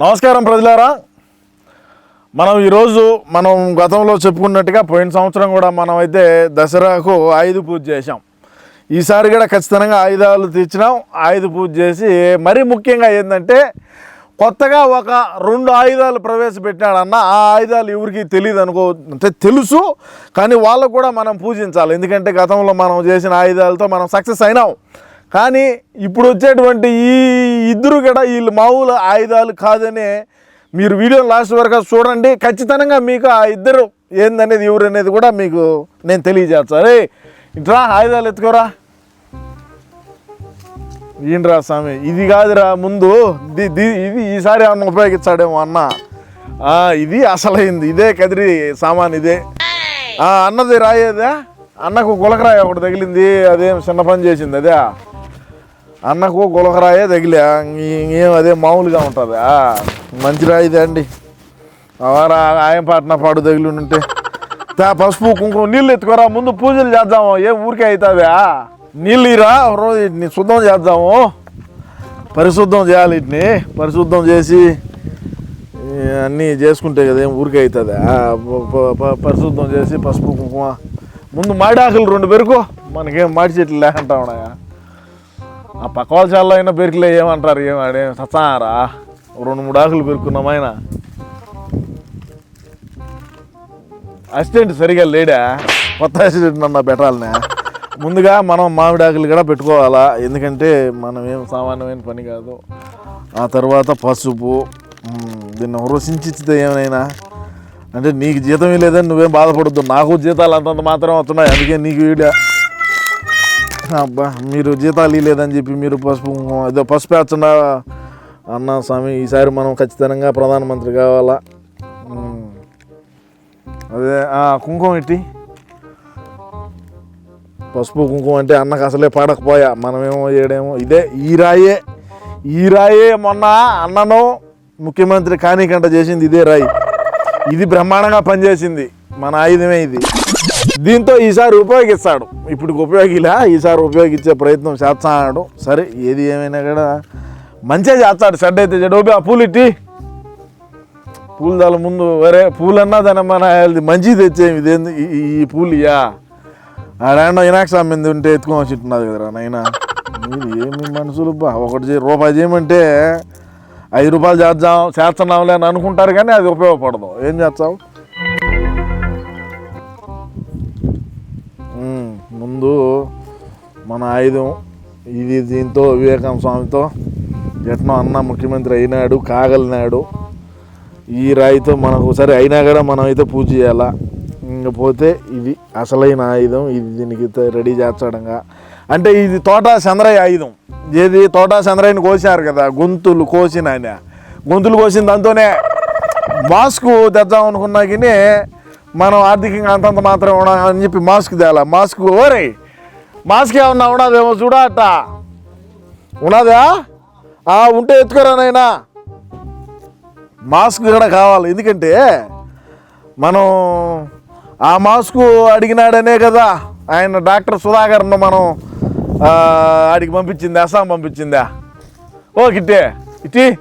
నమస్కారం ప్రజలారా. మనం ఈరోజు మనం గతంలో చెప్పుకున్నట్టుగా పోయిన సంవత్సరం కూడా మనం అయితే దసరాకు ఆయుధ పూజ చేసాం ఈసారి కూడా ఖచ్చితంగా ఆయుధాలు తెచ్చినాం ఆయుధ పూజ చేసి మరీ ముఖ్యంగా ఏంటంటే కొత్తగా ఒక రెండు ఆయుధాలు ప్రవేశపెట్టినాడన్న ఆ ఆయుధాలు ఎవరికి తెలియదు అనుకో అంటే తెలుసు కానీ వాళ్ళకు కూడా మనం పూజించాలి. ఎందుకంటే గతంలో మనం చేసిన ఆయుధాలతో మనం సక్సెస్ అయినాం. కానీ ఇప్పుడు వచ్చేటువంటి ఈ ఇద్దరు కూడా వీళ్ళు మామూలు ఆయుధాలు కాదని మీరు వీడియో లాస్ట్ వరకు చూడండి. ఖచ్చితంగా మీకు ఆ ఇద్దరు ఏందనేది ఎవరు అనేది కూడా మీకు నేను తెలియజేస్తాను రే ఇట్రా ఆయుధాలు ఎత్తుకోరా. ఏంట్రా స్వామి ఇది కాదురా ముందు. ఇది ఈసారి ఏమన్నా ఉపయోగించాడేమో అన్న. ఇది అసలైంది. ఇదే కదిరి సామాన్ ఇదే. అన్నది రాయేదా? అన్నకు గులకరాయి ఒకటి తగిలింది. అదేం చిన్న పని చేసింది అదే. అన్నకు గులకరాయే తగిలా. ఇంకేం అదే మామూలుగా ఉంటుంది. మంచి రాయిదే అండి అవరా ఆయన పాటన పాడు తగిలి ఉంటే తా పసుపు కుంకుమ నీళ్ళు ఎత్తుకోరా ముందు పూజలు చేద్దాము. ఏం ఊరికే అవుతావా నీళ్ళు ఇరా రోజు వీటిని శుద్ధం చేద్దాము. పరిశుద్ధం చేయాలి వీటిని. పరిశుద్ధం చేసి అన్నీ చేసుకుంటే కదా ఏం ఊరికే అవుతుందా పరిశుద్ధం చేసి పసుపు కుంకుమ. ముందు మాడాకులు రెండు పెరుకు మనకేం మాడి చెట్లు లేకుండా ఉన్నాయా? ఆ పక్క వాళ్ళ చాలా అయినా పెరికిలే ఏమంటారు? ఏమాడే సచ్చారా రెండు మూడు ఆకులు పెరుకున్నాం అసిస్టెంట్ సరిగా లేడా? కొత్త అసిస్టెంట్ నన్ను పెట్టాలనే. ముందుగా మనం మామిడి ఆకులు కూడా పెట్టుకోవాలా? ఎందుకంటే మనం ఏం సామాన్యమైన పని కాదు. ఆ తర్వాత పసుపు దీన్ని రుచించితే ఏమైనా? అంటే నీకు జీతం లేదని నువ్వేం బాధపడద్దు. నాకు జీతాలు అంతంత మాత్రం వస్తున్నాయి. అందుకే నీకు వీడియో అబ్బా మీరు జీతాలు లేదని చెప్పి మీరు పసుపు ఏదో పసుపు వేస్తున్నా అన్న స్వామి ఈసారి మనం ఖచ్చితంగా ప్రధానమంత్రి కావాలా? అదే కుంకుమ ఇట్టి పసుపు కుంకుమ అంటే అన్నకు అసలే పాడకపోయా. మనమేమో చేయడేమో ఇదే ఈ రాయే ఈ రాయే మొన్న అన్నను ముఖ్యమంత్రి కానీకంట చేసింది ఇదే రాయి. ఇది బ్రహ్మాండంగా పనిచేసింది. మన ఆయుధమే ఇది. దీంతో ఈసారి ఉపయోగిస్తాడు. ఇప్పుడు ఉపయోగిలా ఈసారి ఉపయోగించే ప్రయత్నం చేస్తాడు. సరే ఏది ఏమైనా కూడా మంచిగా చేస్తాడు. షెడ్ అయితే చెడు ఆ పూలు ఇట్టి. పూలు దాని ముందు వరే పూలన్నా దాని మన మంచిది తెచ్చేమి ఇదేంది ఈ- ఈ- పూలు ఇయా ఆడాండో ఇనాక్స్ అమ్మింది ఉంటే ఎత్తుకొని వచ్చి ఉన్నది కదరా నాయన. మీరు ఏమి మనుషులు బా ఒకటి చేయి రూపాయి చేయమంటే ఐదు రూపాయలు చేద్దాం చేస్తున్నాంలే అని అనుకుంటారు కానీ అది ఉపయోగపడదు. ఏం చేస్తావు? ముందు మన ఆయుధం ఇది దీంతో వివేకానంద స్వామితో ఎట్నో అన్న ముఖ్యమంత్రి అయినాడు కాగలినాడు. ఈ రాయితో మనకు సరే అయినా కూడా మనం అయితే పూజ చేయాలా? ఇంకపోతే ఇది అసలైన ఆయుధం ఇది దీనికి రెడీ చేర్చడంగా అంటే ఇది తోట చంద్రయ్య ఆయుధం. ఏది తోట చంద్రయ్యని కోసారు కదా గొంతులు కోసిన ఆయన. గొంతులు కోసిన దాంతోనే మాస్క్ తెద్దాం అనుకున్నా కానీ మనం ఆర్థికంగా అంతంత మాత్రం ఉన్నా అని చెప్పి మాస్క్ తేలా. మాస్క్ ఓరే మాస్క్ ఏమన్నా ఉన్నదేమో చూడా అట్ట ఉన్నదా? ఆ, ఉంటే ఎత్తుకోరా నాయనా. మాస్క్ కూడా కావాలి. ఎందుకంటే మనం ఆ మాస్క్ అడిగినాడనే కదా. ఆయన డాక్టర్ సుధాకర్ను మనం ఆ, ఆడికి పంపించింది అస్సాం పంపించిందా? ఓ కిట్టే ఇటీ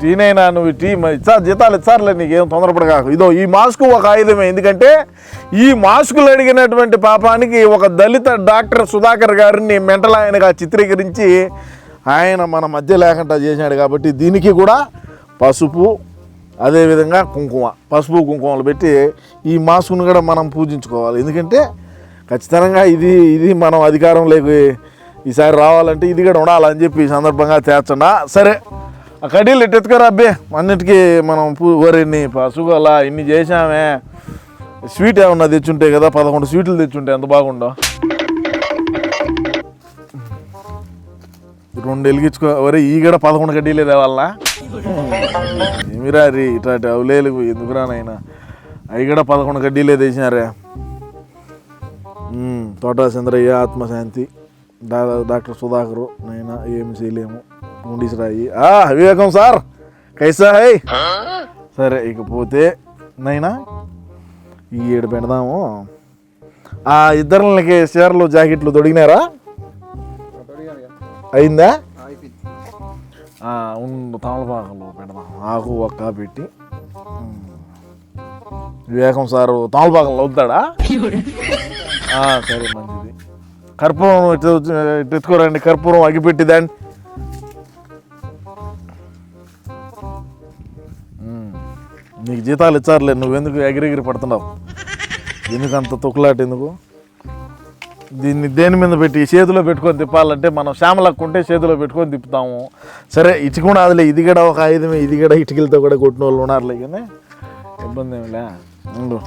టీనైనా నువ్వు టీ మరి జీతాలు ఇచ్చారులే నీకేం తొందరపడగాకు ఇదో ఈ మాస్క్ ఒక ఆయుధమే. ఎందుకంటే ఈ మాస్కులు అడిగినటువంటి పాపానికి ఒక దళిత డాక్టర్ సుధాకర్ గారిని మెంటల్ ఆయనగా చిత్రీకరించి ఆయన మన మధ్య లేకుండా చేశాడు కాబట్టి దీనికి కూడా పసుపు అదేవిధంగా కుంకుమ పసుపు కుంకుమలు పెట్టి ఈ మాస్కును కూడా మనం పూజించుకోవాలి. ఎందుకంటే ఖచ్చితంగా ఇది ఇది మనం అధికారంలోకి ఈసారి రావాలంటే ఇది కూడా ఉండాలని చెప్పి ఈ సందర్భంగా చేర్చండా సరే ఆ కడ్డీలు ఎట్టెత్తుకోరా అబ్బే. అన్నిటికీ మనం పూ వరిని పసుగు అలా ఇన్ని చేసామే స్వీట్ ఏమన్నా తెచ్చుంటే కదా పదకొండు స్వీట్లు తెచ్చుంటే ఎంత బాగుండో. రెండు వెలిగించుకో. వరే ఈ కూడా పదకొండు కడ్డీలే తేవాలా ఏమిరా రీ ఇట్లాంటి అవులేలు ఎందుకురా నాయనా? అవి కూడా పదకొండు కడ్డీలే తెచ్చినారే. తోట చంద్రయ్య ఆత్మశాంతి. డా డాక్టర్ సుధాకరు నైనా ఏమి చేయలేము. ఉండిసి రాయి ఆ వివేకం సార్. కైసా హై సరే ఇకపోతే నైనా? ఈ ఏడు పెడదాము. ఆ ఇద్దరికి చీరలు జాకెట్లు తొడిగినారా? అయిందా? ఉండు తమలపాకులో పెడదాం. ఆకు ఒక్క పెట్టి. వివేకం సారు తమలపాకులో వద్దాడా సరే మంచిది. కర్పూరం ఇటు ఎత్తుకోరండి. కర్పూరం అగిపెట్టి దాన్ని. నీకు జీతాలు ఇచ్చారులే నువ్వెందుకు ఎగిరెగిరి పడుతున్నావు? ఎందుకు అంత తొక్కులాట ఎందుకు? దీన్ని దేని మీద పెట్టి? చేతిలో పెట్టుకొని తిప్పాలంటే మనం శ్యామలక్కుంటే చేతిలో పెట్టుకొని తిప్పుతాము. సరే ఇటుకుండా అదిలే ఇది కూడా ఒక ఆయుధమే ఇది కూడా ఇటుకలతో కూడా కొట్టిన వాళ్ళు ఉన్నారులే కానీ ఇబ్బంది ఏమిలే ఉండు.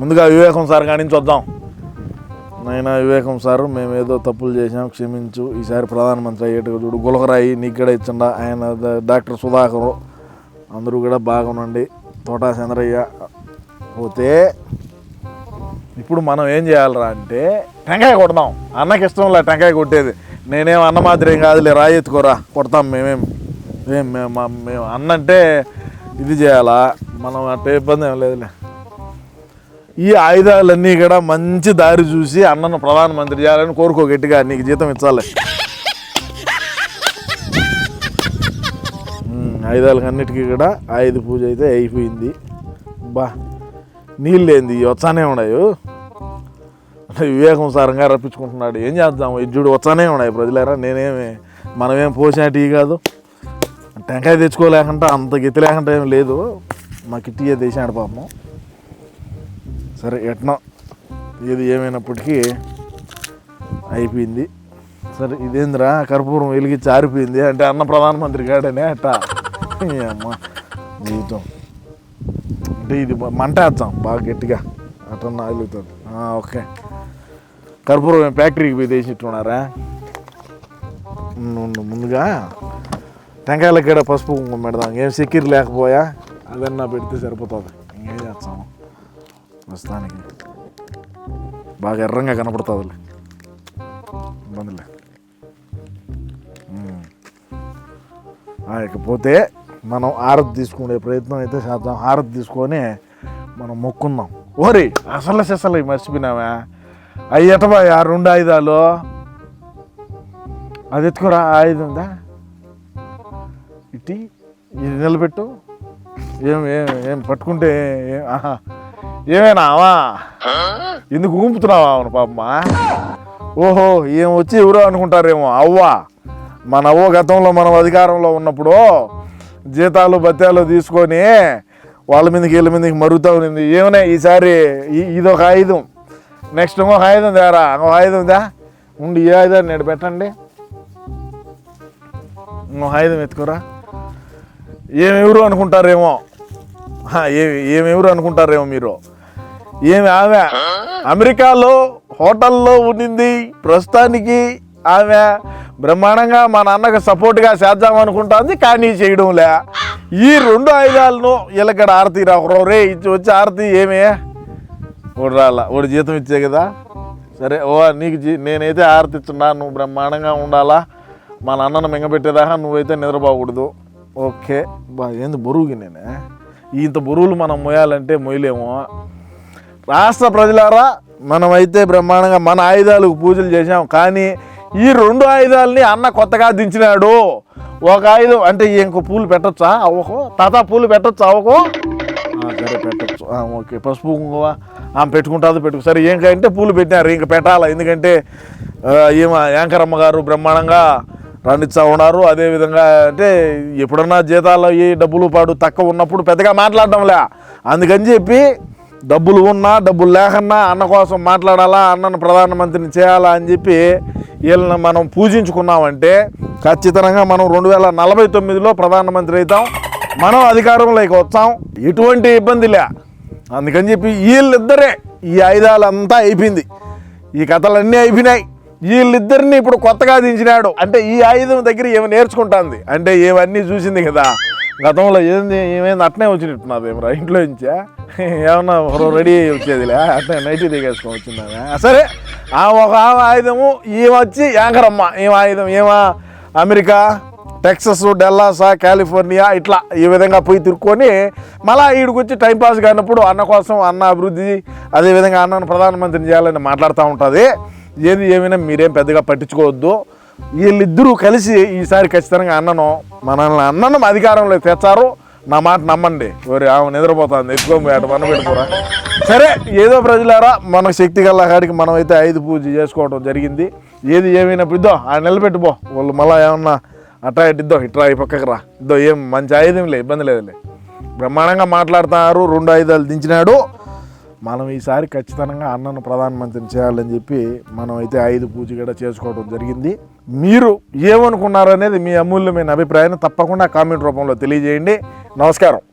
ముందుగా వివేకం సార్ కానించి వద్దాం. నాయన వివేకం సార్ మేము ఏదో తప్పులు చేసాం క్షమించు. ఈసారి ప్రధానమంత్రి అయ్యేట్టుగా చూడు. గులకరాయి నీకు ఇచ్చిండా. ఆయన డాక్టర్ సుధాకరు అందరూ కూడా బాగుండండి. తోటా చంద్రయ్య పోతే ఇప్పుడు మనం ఏం చేయాలరా అంటే టెంకాయ కొడదాం. అన్నకి ఇష్టం లే టెంకాయ కొట్టేది. నేనేం అన్న మాత్రం ఏం కాదులే రాయి ఎత్తుకోరా. కొడతాం మేమేం. మేము మేము అన్నంటే ఇది చేయాలా? మనం అంటే ఇబ్బంది ఏం లేదులే. ఈ ఆయుధాలన్నీ కూడా మంచి దారి చూసి అన్నను ప్రధానమంత్రి చేయాలని కోరుకో గట్టిగా. నీకు జీతం ఇచ్చాలి. ఆయుధాలకన్నిటికీ కూడా ఆయుధ పూజ అయితే అయిపోయింది. బా నీళ్ళు ఏంది వచ్చానే ఉన్నాయో. వివేకం సారంగా రప్పించుకుంటున్నాడు. ఏం చేద్దాం? ఇజ్జుడు వచ్చానే ఉన్నాయి ప్రజలారా. నేనేమి మనమేం పోసినట్టు కాదు. టెంకాయ తెచ్చుకోలేకుండా అంత గతి లేకుండా ఏం లేదు. మా కిట్టియే దేశాడు పాపం. సరే ఎట్నో? ఏది ఏమైనప్పటికీ అయిపోయింది. సరే ఇదేందిరా? కర్పూరం వెలిగించి ఆరిపోయింది అంటే అన్న ప్రధానమంత్రి కాడనే అట్ట అమ్మ జీవితం. అంటే ఇది మంట వేద్దాం బాగా గట్టిగా. అట్లా ఆగుతుంది ఓకే. కర్పూరం ఫ్యాక్టరీకి పోయి తెచ్చిట్టున్నారా? ముందుగా టెంకాయల కాడ పసుపు కుంకుమ పెడదాం. ఏం సెక్యూర్ లేకపోయా? అదన్నా పెడితే సరిపోతుంది. ప్రస్తుతానికి. బాగా ఎర్రంగా కనపడుతుందిలే. ఇబ్బందిలే. ఇకపోతే మనం హారతి తీసుకునే ప్రయత్నం అయితే చేద్దాం. హారతి తీసుకొని మనం మొక్కుందాం. ఓరి అసలు అసలు మర్చిపోయినావా? అవి ఎటబా ఆ రెండు ఆయుధాలు? అది ఎత్తుకోరా ఆ ఆయుధం ఉందా? ఇట్టి ఇది నిలబెట్టు. ఏం ఏం ఏం పట్టుకుంటే ఏం ఆహా. ఏమేనా అవా ఎందుకు ఊంపుతున్నావా అవును పాపమ్మా ఓహో ఏం వచ్చి ఎవరో అనుకుంటారేమో అవ్వా. మన అవ్వ గతంలో మనం అధికారంలో ఉన్నప్పుడు జీతాలు బత్యాలు తీసుకొని వాళ్ళ మీదకి వీళ్ళ మీదకి మరుగుతూ ఉంది ఏమన్నా ఈసారి ఇదొక ఆయుధం. నెక్స్ట్ ఇంకొక ఆయుధం తేరా? ఇంకొక ఆయుధం దా? ఉండి ఏ ఆయుధాన్ని నేడు పెట్టండి. ఇంకొక ఆయుధం ఎత్తుకోరా. ఏమెవరు అనుకుంటారేమో? ఏమి ఏమెవరు అనుకుంటారేమో మీరు? ఏమి ఆమె? అమెరికాలో హోటల్లో ఉండింది ప్రస్తుతానికి ఆమె బ్రహ్మాండంగా మా నాన్నకు సపోర్ట్గా చేద్దాం అనుకుంటుంది కానీ చేయడంలే ఈ రెండు ఆయుధాలను వీళ్ళక్కడ ఆరతి రాకరు రే ఇచ్చి వచ్చి ఆరతి ఏమే? ఓడి రాలా ఓడి జీతం ఇచ్చే కదా. సరే ఓ నీకు జీ నేనైతే ఆరతి ఇస్తున్నా నువ్వు బ్రహ్మాండంగా ఉండాలా? మా నాన్నను మింగపెట్టేదాకా నువ్వైతే నిద్రపోకూడదు. ఓకే. బా ఏంది బరువుకి నేనే? ఇంత బరువులు మనం మోయాలంటే మోయలేము? రాష్ట్ర ప్రజలారా మనమైతే బ్రహ్మాండంగా మన ఆయుధాలకు పూజలు చేసాం కానీ ఈ రెండు ఆయుధాలని అన్న కొత్తగా దించినాడు. ఒక ఆయుధం అంటే ఇంకో పూలు పెట్టొచ్చా? అవ్వకో తాత పూలు పెట్టొచ్చా అవ్వకో సరే పెట్టచ్చు. ఓకే. పసుపు కుంకుమ ఆమె పెట్టుకుంటుంది పెట్టుకు. సరే ఏంకంటే పూలు పెట్టినారు. ఇంక పెట్టాలా? ఎందుకంటే ఏమో ఈమె గారు బ్రహ్మాండంగా రాణిస్తూ ఉన్నారు. అదేవిధంగా అంటే ఎప్పుడన్నా జీతాలు ఈ డబ్బులు పాడు తక్కువ ఉన్నప్పుడు పెద్దగా మాట్లాడడంలే. అందుకని చెప్పి డబ్బులు ఉన్నా డబ్బులు లేకన్నా అన్న కోసం మాట్లాడాలా అన్నను ప్రధానమంత్రిని చేయాలా అని చెప్పి వీళ్ళని మనం పూజించుకున్నామంటే ఖచ్చితంగా మనం రెండు వేల నలభై తొమ్మిదిలో ప్రధానమంత్రి అవుతాం మనం అధికారంలోకి వచ్చాం ఎటువంటి ఇబ్బంది లే. అందుకని చెప్పి వీళ్ళిద్దరే ఈ ఆయుధాలంతా అయిపోయింది. ఈ కథలన్నీ అయిపోయినాయి. వీళ్ళిద్దరిని ఇప్పుడు కొత్తగా దించినాడు. అంటే ఈ ఆయుధం దగ్గర ఏమి నేర్చుకుంటుంది? అంటే ఇవన్నీ చూసింది కదా. గతంలో ఏంది ఏమైంది? అట్నే వచ్చినట్టున్నది ఏమరా? ఇంట్లో నుంచా? ఏమన్నా రెడీ అయ్యి వచ్చేదిలే? అట్నే నైట్ దిగేసుకొని వచ్చిందా సరే. ఆ ఒక ఆయుధము ఈమె వచ్చి యాంకరమ్మ. ఏం ఆయుధం ఏమా? అమెరికా టెక్సస్ డెల్లాసా కాలిఫోర్నియా ఇట్లా ఈ విధంగా పోయి తిరుక్కొని మళ్ళా ఈడికి వచ్చి టైంపాస్ కానప్పుడు అన్న కోసం అన్న అభివృద్ధి అదేవిధంగా అన్నను ప్రధానమంత్రిని చేయాలని మాట్లాడుతూ ఉంటుంది. ఏది ఏమైనా మీరేం పెద్దగా పట్టించుకోవద్దు. వీళ్ళిద్దరూ కలిసి ఈసారి ఖచ్చితంగా అన్నను మనల్ని అన్నను అధికారంలో తెచ్చారు. నా మాట నమ్మండి. ఓరి ఆమె నిద్రపోతుంది. ఎక్కువ అటు మన పెట్టుకోరా. సరే ఏదో ప్రజలారా మన శక్తి గల కాడికి మనం అయితే ఐదు పూజ చేసుకోవడం జరిగింది. ఏది ఏమైనప్పుడు ఇద్దో ఆ నిలబెట్టుపో వాళ్ళు మళ్ళీ ఏమన్నా అట్లా ఇద్దో ఇట్లా ఈ పక్కకు రా. ఇద్దో ఏం మంచి ఆయుధం లే ఇబ్బంది లేదులే. బ్రహ్మాండంగా మాట్లాడుతున్నారు రెండు ఆయుధాలు దించినాడు. మనం ఈసారి ఖచ్చితంగా అన్నను ప్రధానమంత్రిని చేయాలని చెప్పి మనం అయితే ఐదు పూజ కూడా చేసుకోవడం జరిగింది. మీరు ఏమనుకున్నారనేది మీ అమూల్యమైన అభిప్రాయాన్ని తప్పకుండా కామెంట్ రూపంలో తెలియజేయండి. నమస్కారం.